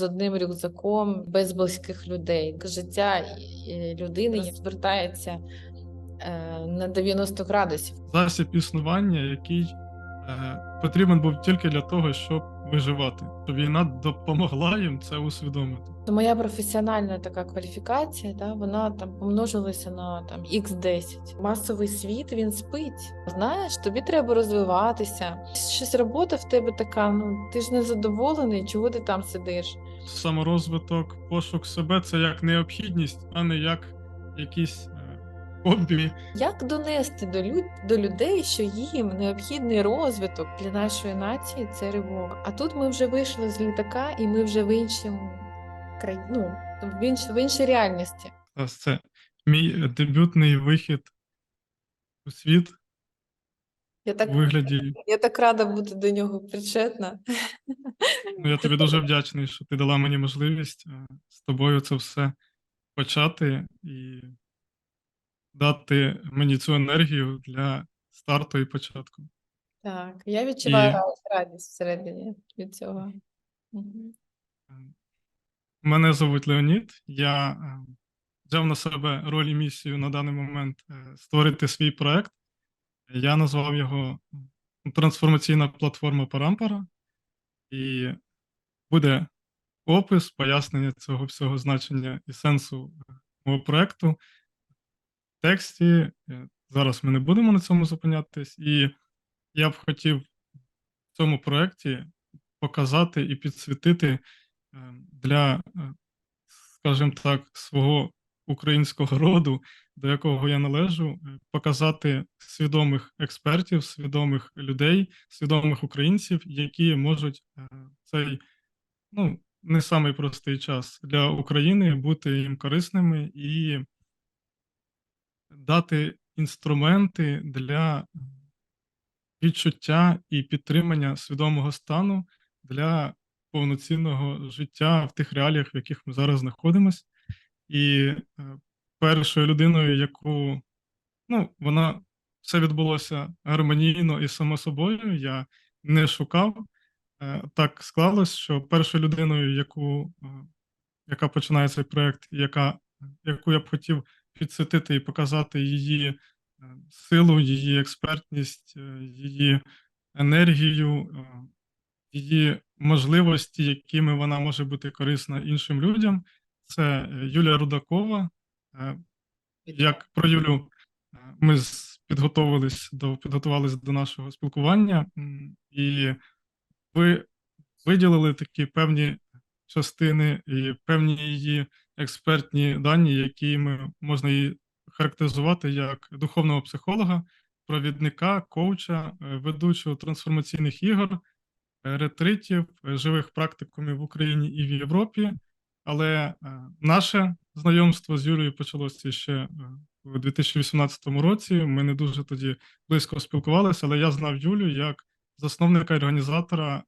з одним рюкзаком без близьких людей. Життя е, людини звертається е, на 90 градусів. засіб існування, який потрібен був тільки для того, щоб виживати. То війна допомогла їм це усвідомити. То моя професіональна така кваліфікація, да, вона там помножилася на там x10. Масовий світ він спить. Знаєш, тобі треба розвиватися. Щось робота в тебе така. Ну ти ж не задоволений, чого ти там сидиш? Саморозвиток, пошук себе це як необхідність, а не як якісь е, хобі. Як донести до люд до людей, що їм необхідний розвиток для нашої нації це риболов. А тут ми вже вийшли з літака, і ми вже в іншому краї... ну, в, інш... в іншій реальності. Це мій дебютний вихід у світ Я так вигляді. Я так рада бути до нього причетна. Ну, я тобі дуже вдячний, що ти дала мені можливість е, з тобою це все почати і дати мені цю енергію для старту і початку. Так, я відчуваю І- радість всередині від цього. Мгм. Мене звуть Леонід. Я е, взяв на себе роль і місію на даний момент е, створити свій проект. Я назвав його Трансформаційна платформа Парампара. І буде опис, пояснення цього всього значення і сенсу е, мого проекту тексті. Е, Зараз ми не будемо на цьому зупинятись. І я б хотів в цьому проекті показати і підсвітити е, для, е, скажімо так, свого українського роду, до якого я належу, показати свідомих експертів, свідомих людей, свідомих українців, які можуть цей ну, не самий простий час для України бути їм корисними і дати інструменти для відчуття і підтримання свідомого стану для повноцінного життя в тих реаліях, в яких ми зараз знаходимося. І е, першою людиною, яку ну, вона все відбулося гармонійно і само собою, я не шукав. Е, Так склалось, що першою людиною, яку, е, яка починає цей проект, яка, яку я б хотів підсвітити і показати її е, силу, її експертність, е, її енергію, е, її можливості, якими вона може бути корисна іншим людям, це Юлія Рудакова. Як про Юлю ми підготовились до підготувалися до нашого спілкування, і ви виділили такі певні частини і певні її експертні дані, якими можна її характеризувати як духовного психолога, провідника, коуча, е, ведучого трансформаційних ігор, е, ретритів, е, живих практикумів в Україні і в Європі. Але наше знайомство з Юлією почалося ще у 2018 році. Ми не дуже тоді близько спілкувалися, але я знав Юлю як засновника і організатора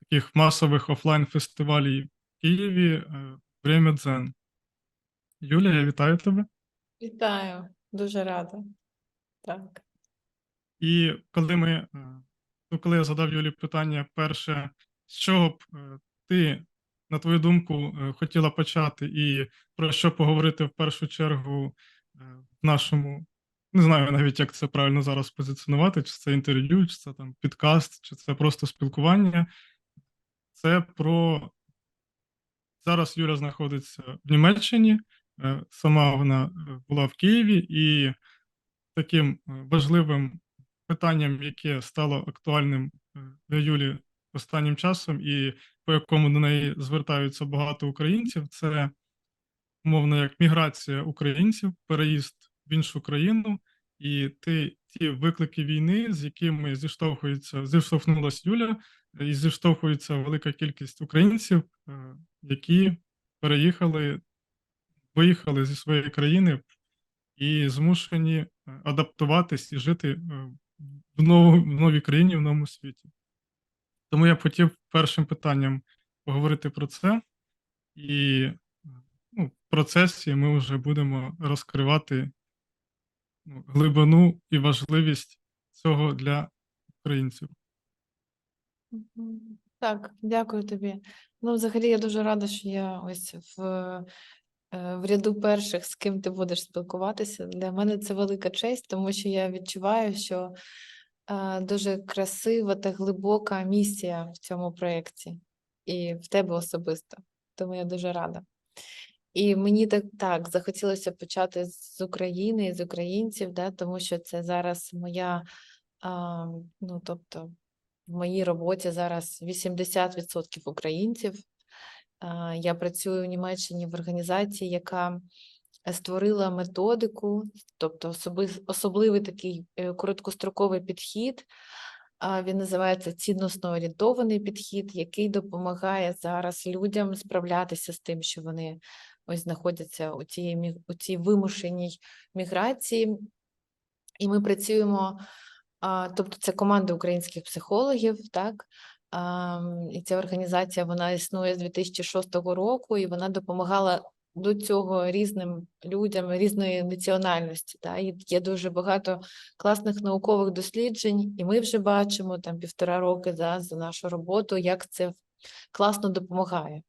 таких масових офлайн-фестивалів в Києві Время Дзен. Юлія, я вітаю тебе. Вітаю, дуже рада. Так. І коли ми, е, ну, коли я задав Юлі питання, перше, з чого б е, ти, на твою думку, е, хотіла почати, і про що поговорити в першу чергу в нашому, не знаю навіть, як це правильно зараз позиціонувати, чи це інтерв'ю, чи це там підкаст, чи це просто спілкування. Це про зараз Юля знаходиться в Німеччині, е, сама вона е, була в Києві, і таким е, важливим питанням, яке стало актуальним для Юлі останнім часом, і по якому до неї звертаються багато українців, це умовно як міграція українців, переїзд в іншу країну, і ти ті виклики війни, з якими зіштовхується, зіштовхнулася Юля, і зіштовхується велика кількість українців, які переїхали, виїхали зі своєї країни і змушені е, адаптуватись і жити е, в, нову, в новій країні, в новому світі. Тому я б хотів першим питанням поговорити про це, і е, ну, в процесі ми вже будемо розкривати ну, глибину і важливість цього для українців. Так, дякую тобі. Ну, взагалі, я дуже рада, що я ось в, е, в ряду перших, з ким ти будеш спілкуватися. Для мене це велика честь, тому що я відчуваю, що е, дуже красива та глибока місія в цьому проєкті, і в тебе особисто. Тому я дуже рада. І мені так, так захотілося почати з України, з українців, да, тому що це зараз моя, а, ну тобто, в моїй роботі зараз 80% українців. Я працюю в Німеччині в організації, яка створила методику, тобто особливий такий е, короткостроковий підхід. Він називається цінносно орієнтований підхід, який допомагає зараз людям справлятися з тим, що вони ось знаходяться у цій, у цій вимушеній міграції. І ми працюємо, а, тобто це команда українських психологів, так? А, і ця організація вона існує з 2006 року, і вона допомагала до цього різним людям різної національності. Так? І є дуже багато класних наукових досліджень, і ми вже бачимо там півтора роки да, за нашу роботу, як це класно допомагає.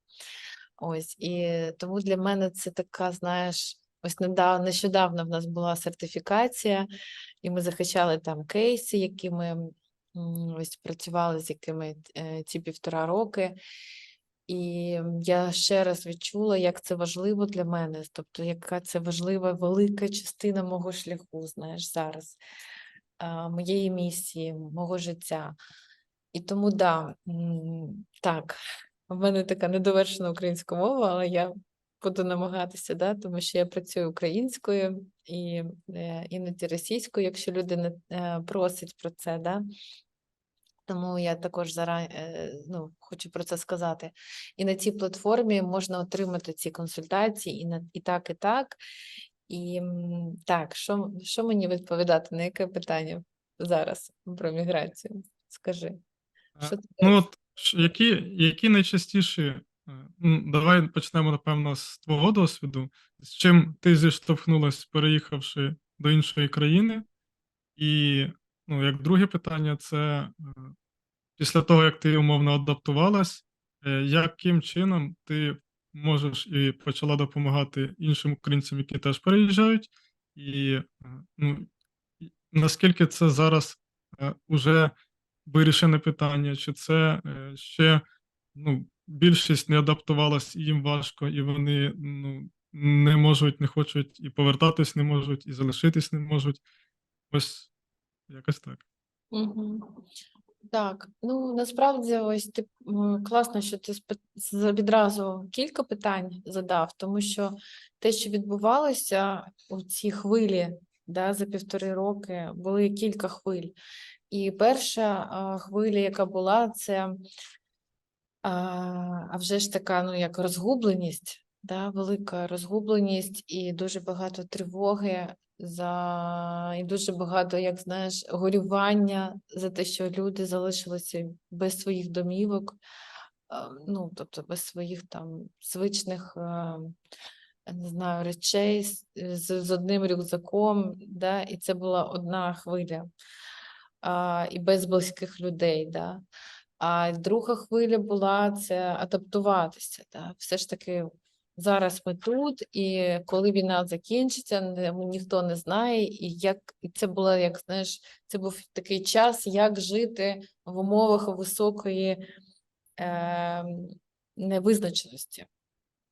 Ось і тому для мене це така, знаєш, ось недавно, нещодавно в нас була сертифікація, і ми захищали там кейси, які ми ось працювали з якими е, ці півтора роки. І я ще раз відчула, як це важливо для мене, тобто, яка це важлива велика частина мого шляху, знаєш, зараз, моєї місії, мого життя. І тому да, так, в мене така недовершена українська мова, але я буду намагатися, да, тому що я працюю українською і е, іноді російською, якщо людина е, просить про це, да. Тому я також зараз ну, хочу про це сказати. І на цій платформі можна отримати ці консультації і на і так, і так. І так, що, що мені відповідати на яке питання зараз про міграцію? Скажи. Е, Що ти Ну, от які, які найчастіші, е, давай почнемо, напевно, з твого досвіду, з чим ти зіштовхнулась, переїхавши до іншої країни, і ну, як друге питання, це е, після того, як ти умовно адаптувалась, е, яким чином ти можеш і почала допомагати іншим українцям, які теж переїжджають, і е, ну, наскільки це зараз е, уже вирішене питання, чи це е, ще ну, більшість не адаптувалась, їм важко, і вони ну, не можуть, не хочуть і повертатись не можуть, і залишитись не можуть. Ось якось так. Мгм. Так, ну насправді ось ти класно, що ти відразу кілька питань задав, тому що те, що відбувалося у цій хвилі, да, за півтори роки, були кілька хвиль. І перша хвиля, яка була, це а, а вже ж така, ну як розгубленість, да, велика розгубленість і дуже багато тривоги за і дуже багато, як знаєш, горювання за те, що люди залишилися без своїх домівок, ну тобто без своїх там звичних. Не знаю, речей з, з одним рюкзаком, да, і це була одна хвиля, а, і без близьких людей. Да. А друга хвиля була це адаптуватися. Да. Все ж таки зараз ми тут, і коли війна закінчиться, ніхто не знає. І як і це було, як знаєш, це був такий час, як жити в умовах високої е, невизначеності.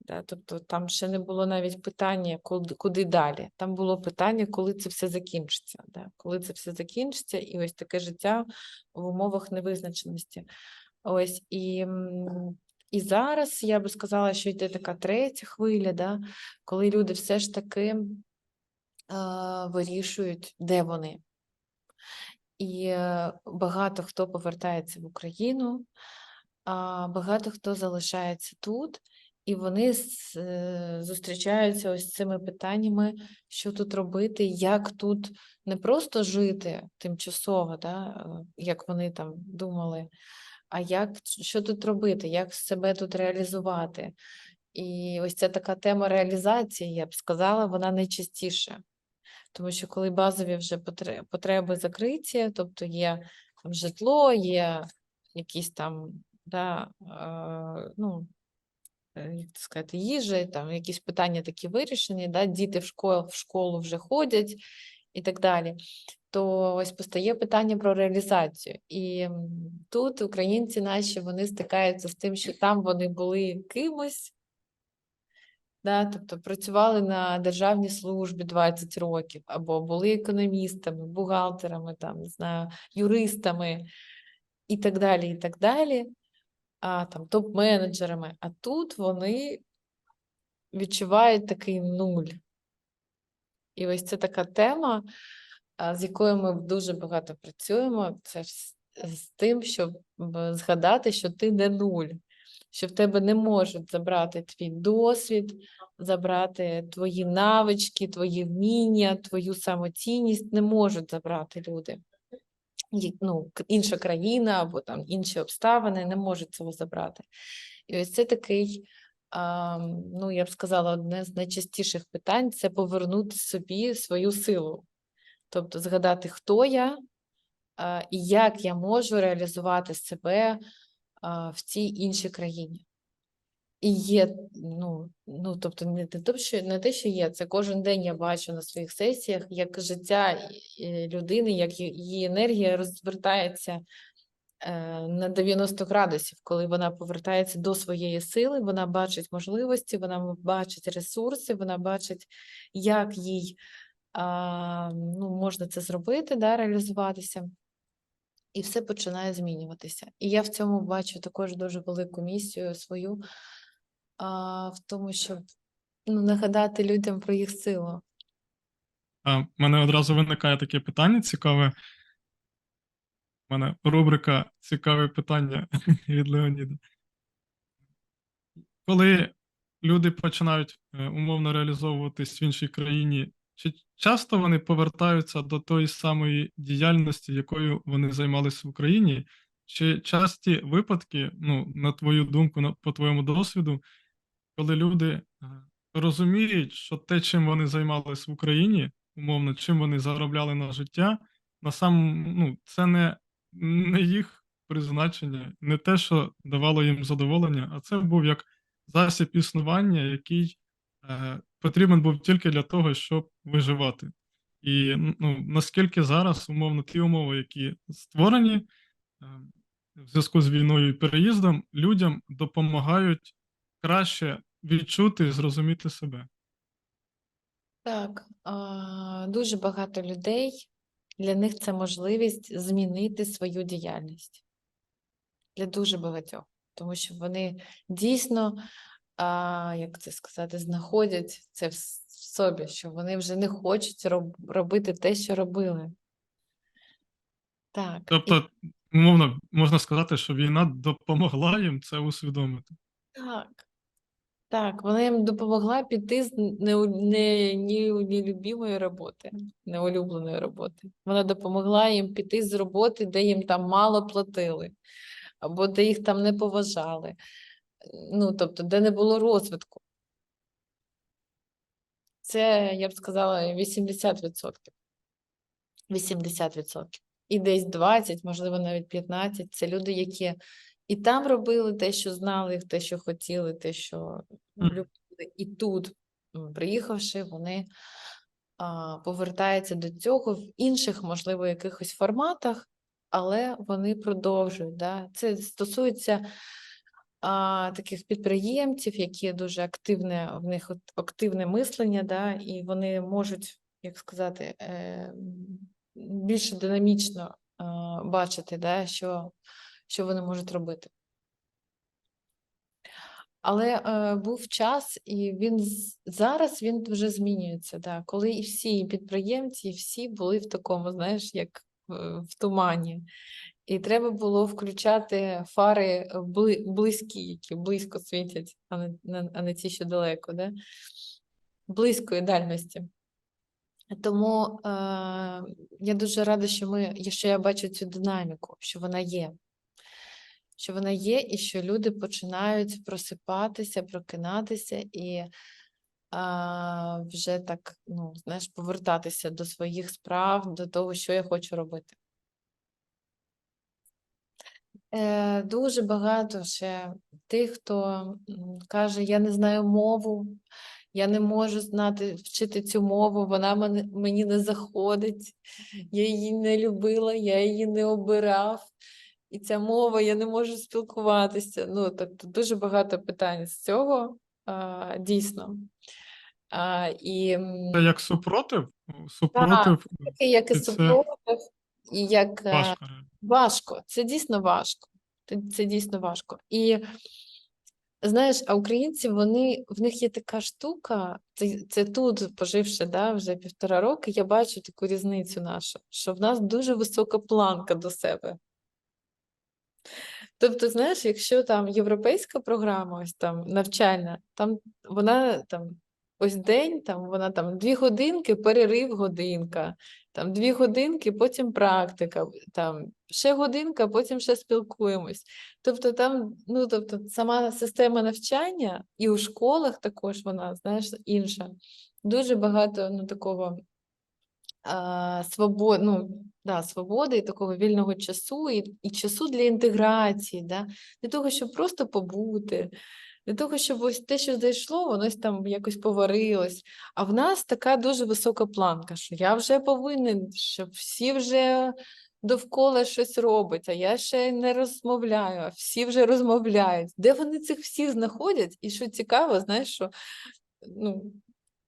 Да, тобто там ще не було навіть питання, куди, куди далі. Там було питання, коли це все закінчиться. Да? Коли це все закінчиться, і ось таке життя в умовах невизначеності. Ось і, і зараз я би сказала, що йде така третя хвиля, да? коли люди все ж таки е, вирішують, де вони. І е, багато хто повертається в Україну, а багато хто залишається тут, і вони е, зустрічаються ось цими питаннями, що тут робити, як тут не просто жити тимчасово, да, е, як вони там думали, а як що тут робити, як себе тут реалізувати. І ось ця така тема реалізації, я б сказала, вона найчастіше. Тому що коли базові вже потреби закриті, тобто є там житло, є якісь там да, е, ну, як це сказати, їжі, там якісь питання такі вирішені, да, діти в школу, в школу вже ходять і так далі. То ось постає питання про реалізацію. І тут українці наші вони стикаються з тим, що там вони були кимось, да, тобто працювали на державній службі 20 років, або були економістами, бухгалтерами, там, не знаю, юристами і так далі, і так далі, а, там, топ-менеджерами. А тут вони відчувають такий нуль. І ось це така тема, з якою ми дуже багато працюємо. Це ж з, тим, щоб згадати, що ти не нуль, що в тебе не можуть забрати твій досвід, забрати твої навички, твої вміння, твою самоцінність не можуть забрати люди. Ну, інша країна або там інші обставини не можуть цього забрати. І ось це такий, ну я б сказала, одне з найчастіших питань це повернути собі свою силу. Тобто згадати, хто я і як я можу реалізувати себе в цій іншій країні. І є, ну, ну тобто не те, що, не те, що є, це кожен день я бачу на своїх сесіях, як життя е, людини, як її енергія розвертається е, на 90 градусів, коли вона повертається до своєї сили, вона бачить можливості, вона бачить ресурси, вона бачить, як їй а, ну, можна це зробити, да, реалізуватися. І все починає змінюватися. І я в цьому бачу також дуже велику місію свою а, в тому, щоб ну, нагадати людям про їх силу. А, мене одразу виникає таке питання цікаве. У мене рубрика Цікаве питання від Леоніда. Коли люди починають е, умовно реалізовуватись в іншій країні, чи часто вони повертаються до тої самої діяльності, якою вони займалися в Україні? Чи часті випадки, ну, на твою думку, на, по твоєму досвіду, коли люди е, розуміють, що те, чим вони займалися в Україні, умовно, чим вони заробляли на життя, на сам, ну, це не, не їх призначення, не те, що давало їм задоволення, а це був як засіб існування, який е, потрібен був тільки для того, щоб виживати. І ну, наскільки зараз, умовно, ті умови, які створені е, в зв'язку з війною і переїздом, людям допомагають краще відчути і зрозуміти себе. Так, дуже багато людей, для них це можливість змінити свою діяльність. Для дуже багатьох. Тому що вони дійсно, як це сказати, знаходять це в собі, що вони вже не хочуть робити те, що робили. Так, Тобто, умовно, можна сказати, що війна допомогла їм це усвідомити. так, так, вона їм допомогла піти з неу- не, ні, нелюбимої роботи, неулюбленої роботи. Вона допомогла їм піти з роботи, де їм там мало платили, або де їх там не поважали. Ну, тобто, де не було розвитку. Це, я б сказала, 80%. 80%. І десь 20, можливо, навіть 15 це люди, які і там робили те, що знали, те, що хотіли, те, що любили. І тут, приїхавши, вони а, повертаються до цього в інших, можливо, якихось форматах, але вони продовжують. Да? Це стосується а, таких підприємців, які дуже активне, в них активне мислення, да, і вони можуть, як сказати, е, більш динамічно бачити, да, що, що вони можуть робити. Але е, був час, і він зараз він вже змінюється. Да, коли і всі підприємці, і всі були в такому, знаєш, як е, в тумані. І треба було включати фари бли- близькі, які близько світять, а не- а не ті, що далеко, да? близької дальності. Тому е, я дуже рада, що ми, що я бачу цю динаміку, що вона є. Що вона є, і що люди починають просипатися, прокинатися і а, вже так, ну, знаєш, повертатися до своїх справ, до того, що я хочу робити. Е, дуже багато ще тих, хто каже, я не знаю мову, я не можу знати, вчити цю мову, вона мені не заходить, я її не любила, я її не обирав. І ця мова, я не можу спілкуватися. Ну, тобто дуже багато питань з цього, а, дійсно. А, і Це як супротив? Супротив таке, як і супротив, і як е, важко. Важко, це дійсно важко. Це, це дійсно важко. І знаєш, а українці, вони, в них є така штука, це, це тут, поживши да, вже півтора роки, я бачу таку різницю нашу, що в нас дуже висока планка до себе. Тобто, знаєш, якщо там європейська програма, ось там навчальна, там вона там ось день, там вона там дві годинки, перерив годинка, там дві годинки, потім практика, там ще годинка, потім ще спілкуємось. Тобто там, ну тобто, сама система навчання і у школах також вона, знаєш, інша. Дуже багато ну, такого а, свобод, ну, да, свободи і такого вільного часу, і, і часу для інтеграції, да? для того, щоб просто побути, для того, щоб ось те, що зайшло, воно там якось поварилось. А в нас така дуже висока планка, що я вже повинен, щоб всі вже довкола щось робить, а я ще не розмовляю, а всі вже розмовляють. Де вони цих всіх знаходять? І що цікаво, знаєш, що ну,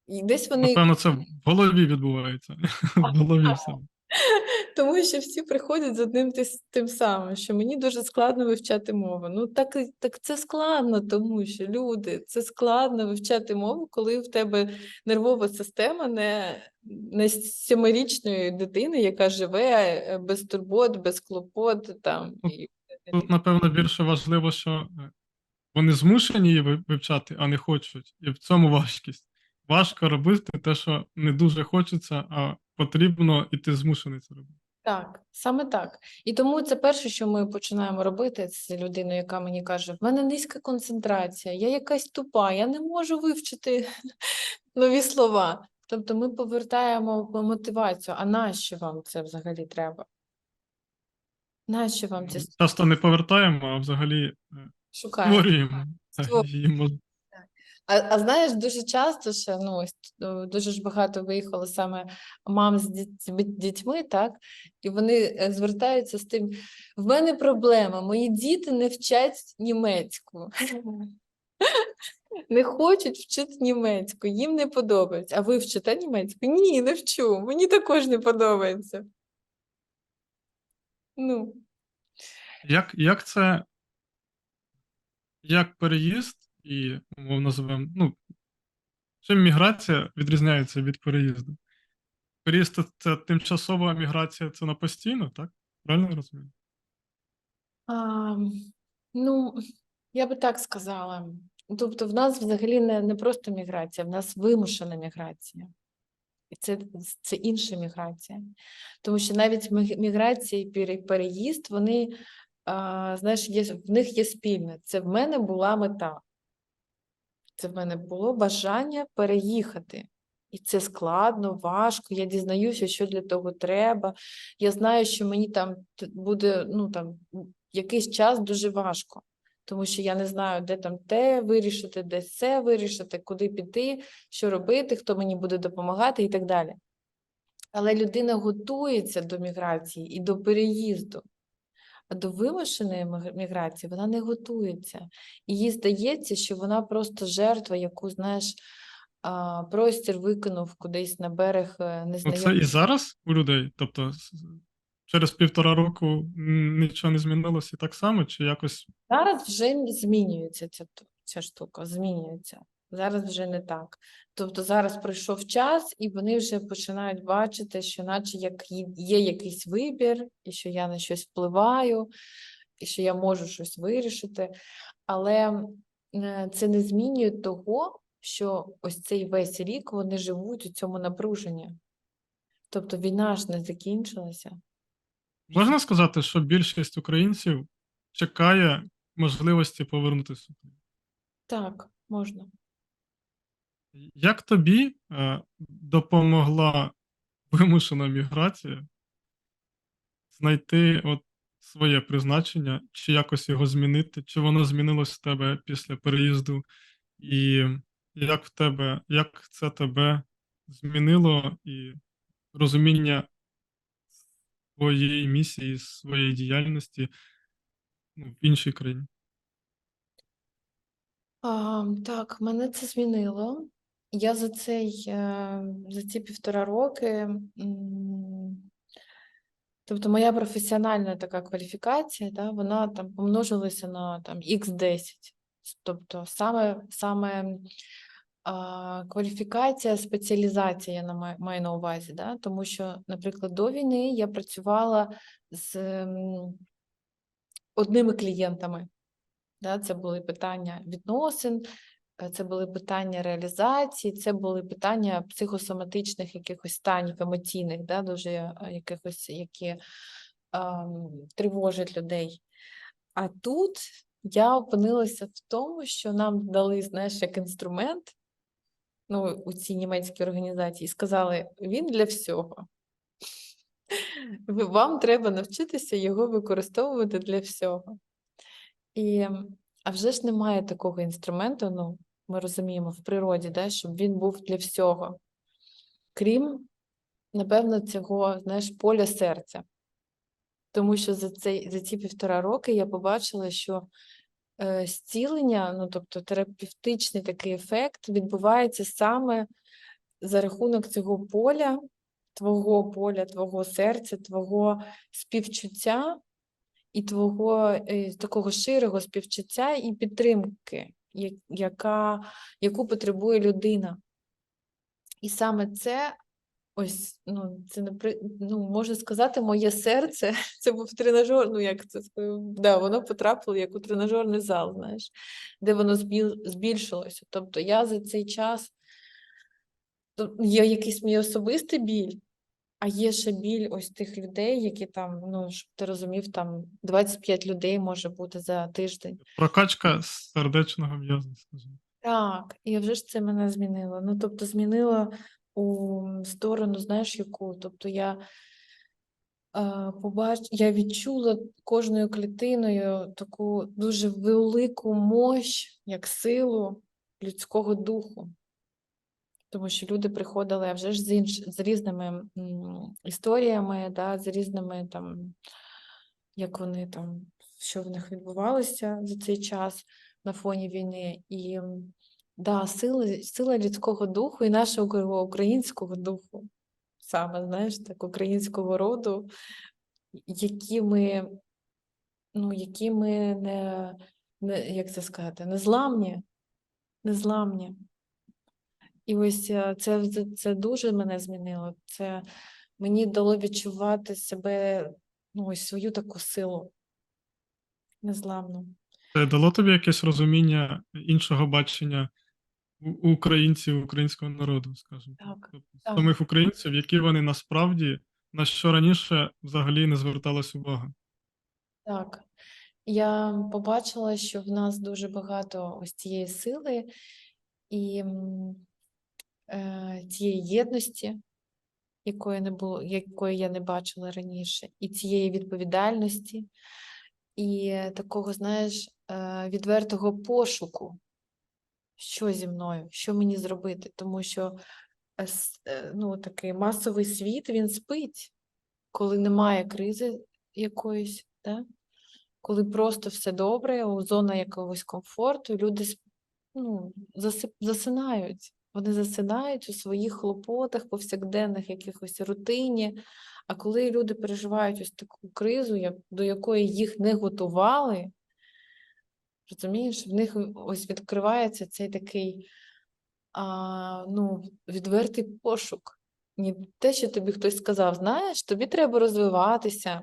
і десь вони. Напевно, це в голові відбувається. В голові все. Тому що всі приходять з одним ти- тим самим, що мені дуже складно вивчати мову. Ну так, так це складно, тому що люди, це складно вивчати мову, коли в тебе нервова система не, не сімирічної дитини, яка живе е, без турбот, без клопот. Там, і... Тут, напевно, більше важливо, що е, вони змушені її вивчати, а не хочуть. І в цьому важкість. Важко робити те, що не дуже хочеться, а потрібно, і ти змушений це робити. Так, саме так. І тому це перше, що ми починаємо робити з людиною, яка мені каже: в мене низька концентрація, я якась тупа, я не можу вивчити нові слова. Тобто ми повертаємо мотивацію. А нащо вам це взагалі треба? Нащо вам це Часто не повертаємо, а взагалі е, шукаємо? створюємо. А, а знаєш, дуже часто ще ну дуже ж багато виїхало саме мам з діт- дітьми, так і вони е, звертаються з тим: в мене проблема, мої діти не вчать німецьку. Не хочуть вчити німецьку, їм не подобається. А ви вчите німецьку? Ні, не вчу. Мені також не подобається. Ну, Як, як це, як переїзд і, умовно називаємо, ну, чим міграція відрізняється від переїзду? Переїзд це, тимчасова міграція, це на постійно, так? Правильно розумію? а, ну, я би так сказала. Тобто, в нас взагалі не, не просто міграція, в нас вимушена міграція. І це, це інша міграція. Тому що навіть міграція і переїзд, вони, а, знаєш, є, в них є спільне. Це в мене була мета. Це в мене було бажання переїхати. І це складно, важко. Я дізнаюся, що для того треба. Я знаю, що мені там буде ну, там, якийсь час дуже важко, тому що я не знаю, де там те вирішити, де це вирішити, куди піти, що робити, хто мені буде допомагати і так далі. Але людина готується до міграції і до переїзду. До вимушеної міграції вона не готується. І їй здається, що вона просто жертва, яку, знаєш, простір викинув кудись на берег е, Ну, це і зараз у людей? Тобто через півтора року нічого не змінилося і так само, чи якось Зараз вже змінюється ця, ця штука, змінюється. Зараз вже не так. Тобто зараз пройшов час, і вони вже починають бачити, що наче як є- якийсь вибір, і що я на щось впливаю, і що я можу щось вирішити. Але е, це не змінює того, що ось цей весь рік вони живуть у цьому напруженні. Тобто війна ж не закінчилася. можна сказати, що більшість українців чекає можливості повернутися? Так, можна. Як тобі е, допомогла вимушена міграція знайти от своє призначення, чи якось його змінити, чи воно змінилось в тебе після переїзду, і як в тебе, як це тебе змінило і розуміння своєї місії, своєї діяльності ну, в іншій країні? А, так, мене це змінило. Я за цей, е, за ці півтора роки, тобто моя професіональна така кваліфікація, да, вона там помножилася на там X10. Тобто саме, саме а, кваліфікація, спеціалізація я на маю, на увазі, да, тому що, наприклад, до війни я працювала з одними клієнтами. Да, це були питання відносин, це були питання реалізації, це були питання психосоматичних якихось станів, емоційних, да, дуже е, якихось, які ем, тривожать людей. А тут я опинилася в тому, що нам дали, знаєш, як інструмент, ну, у цій німецькій організації, і сказали, він для всього. Вам треба навчитися його використовувати для всього. І, а вже ж немає такого інструменту, ну, ми розуміємо, в природі, да, щоб він був для всього. Крім, напевно, цього, знаєш, поля серця. Тому що за, цей, за ці півтора роки я побачила, що е, зцілення, ну, тобто терапевтичний такий ефект відбувається саме за рахунок цього поля, твого поля, твого серця, твого співчуття і твого е, такого широго співчуття і підтримки, яка, яку потребує людина. І саме це, ось, ну, це ну, можна сказати, моє серце, це був тренажер, ну як це да, воно потрапило як у тренажерний зал, знаєш, де воно збільшилося. Тобто я за цей час є якийсь мій особистий біль, а є ще біль ось тих людей, які там, ну, щоб ти розумів, там 25 людей може бути за тиждень. Прокачка сердечного м'язу, скажімо. Так, і вже ж це мене змінило. Ну, тобто, змінило у сторону, знаєш, яку? Тобто я е, побач... я відчула кожною клітиною таку дуже велику мощ, як силу людського духу. Тому що люди приходили вже ж з інш... з різними історіями, да, з різними там, як вони там, що в них відбувалося за цей час на фоні війни. І да, сила, сила людського духу і нашого українського духу, саме, знаєш, так, українського роду, які ми, ну, які ми не, не, як це сказати, незламні, незламні. І ось е, це, це, дуже мене змінило. Це мені дало відчувати себе, ну, ось свою таку силу незламну. Це дало тобі якесь розуміння іншого бачення українців, українського народу, скажімо так. Тобто так. самих українців, які вони насправді, на що раніше взагалі не зверталась увага. Так. Я побачила, що в нас дуже багато ось цієї сили і цієї єдності, якої не було, якої я не бачила раніше, і цієї відповідальності, і е, такого, знаєш, е, відвертого пошуку, що зі мною, що мені зробити, тому що е, е, ну, такий масовий світ він спить, коли немає кризи якоїсь, да? коли просто все добре, зона якогось комфорту, люди ну, засинають. Вони засинають у своїх хлопотах, повсякденних якихось рутині. А коли люди переживають ось таку кризу, до якої їх не готували, розумієш, в них ось відкривається цей такий а, ну, відвертий пошук. Не те, що тобі хтось сказав, знаєш, тобі треба розвиватися,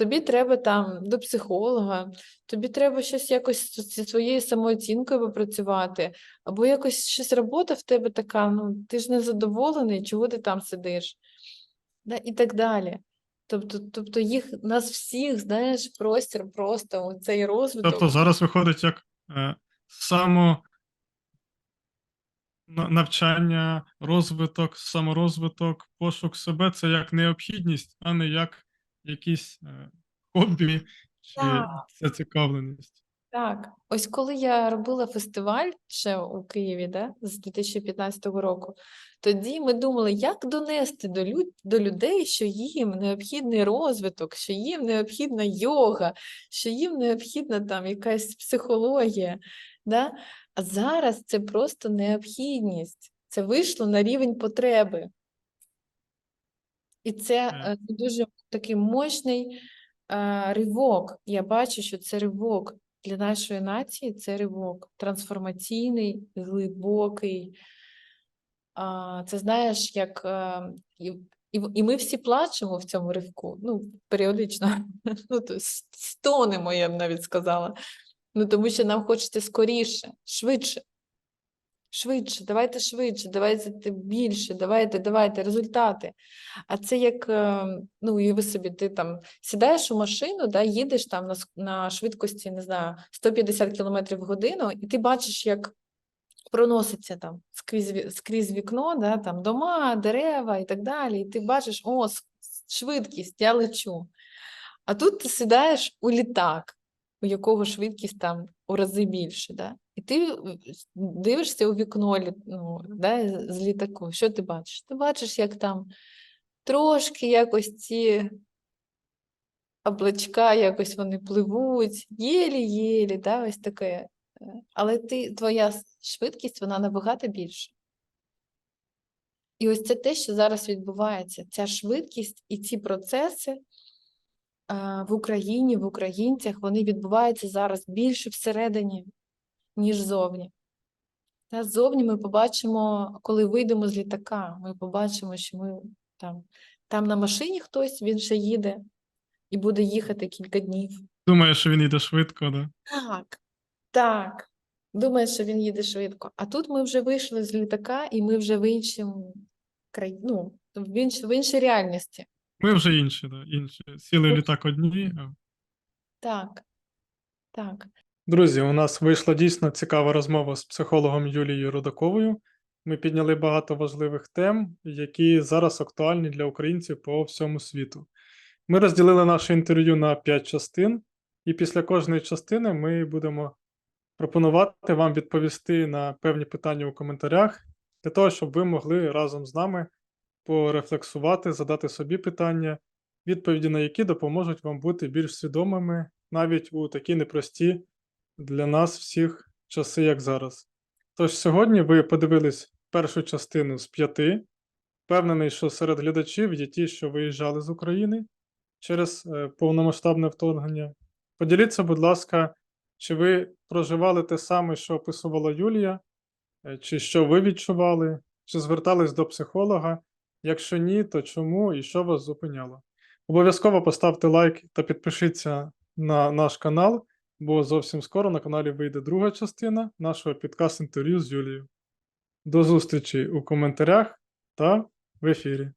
тобі треба там до психолога, тобі треба щось якось зі своєю самооцінкою попрацювати, або якось щось робота в тебе така, ну ти ж не задоволений, чого ти там сидиш, да, і так далі. Тобто, тобто їх, нас всіх, знаєш, простір просто у цей розвиток. Тобто зараз виходить як е, само навчання, розвиток, саморозвиток, пошук себе це як необхідність, а не як якийсь е, хобі чи Так. зацікавленість? Так, ось коли я робила фестиваль ще у Києві, да, з 2015 року, тоді ми думали, як донести до, лю- до людей, що їм необхідний розвиток, що їм необхідна йога, що їм необхідна там якась психологія. Да? А зараз це просто необхідність. Це вийшло на рівень потреби. І це Е. е, дуже такий мощний е, ривок. Я бачу, що це ривок для нашої нації, це ривок трансформаційний, глибокий. Це знаєш, як е, і, і, і ми всі плачемо в цьому ривку, ну, періодично, ну, то стонемо, я б навіть сказала. Ну, тому що нам хочеться скоріше, швидше. Швидше, давайте швидше, давайте більше, давайте, давайте, результати. А це як, е, ну, уяви собі, ти там сідаєш у машину, да, їдеш там на, на швидкості, не знаю, 150 км в годину, і ти бачиш, як проноситься там скрізь, скрізь вікно, да, там дома, дерева і так далі. І ти бачиш, о, швидкість, я лечу. А тут ти сідаєш у літак, у якого швидкість там у рази більше. Да? І ти дивишся у вікно ну, да, з- з літаку. Що ти бачиш? Ти бачиш, як там трошки якось ці облачка, якось вони пливуть, єлі-єлі, да, ось таке. Е, Але ти, твоя швидкість, вона набагато більша. І ось це те, що зараз відбувається. Ця швидкість і ці процеси в Україні, в українцях, вони відбуваються зараз більше всередині, ніж зовні. Та ззовні ми побачимо, коли вийдемо з літака, ми побачимо, що ми там, там на машині хтось, він ще їде і буде їхати кілька днів. Думаю, що він йде швидко, да? Так, так. Думає, що він їде швидко. А тут ми вже вийшли з літака, і ми вже в іншому край... ну, в, інш... в іншій реальності. Ми вже інші, да, інші. Сіли в літак одні. а Так, так. Друзі, у нас вийшла дійсно цікава розмова з психологом Юлією Рудаковою. Ми підняли багато важливих тем, які зараз актуальні для українців по всьому світу. Ми розділили наше інтерв'ю на 5 частин, і після кожної частини ми будемо пропонувати вам відповісти на певні питання у коментарях, для того, щоб ви могли разом з нами порефлексувати, задати собі питання, відповіді на які допоможуть вам бути більш свідомими навіть у такі непрості для нас всіх часи, як зараз. Тож сьогодні ви подивились першу частину з п'яти. Впевнений, що серед глядачів є ті, що виїжджали з України через е, повномасштабне вторгнення. Поділіться, будь ласка, чи ви проживали те саме, що описувала Юлія, е, чи що ви відчували, чи звертались до психолога? Якщо ні, то чому і що вас зупиняло? Обов'язково поставте лайк та підпишіться на наш канал, бо зовсім скоро на каналі вийде друга частина нашого підкаст інтерв'ю з Юлією. До зустрічі у коментарях та в ефірі.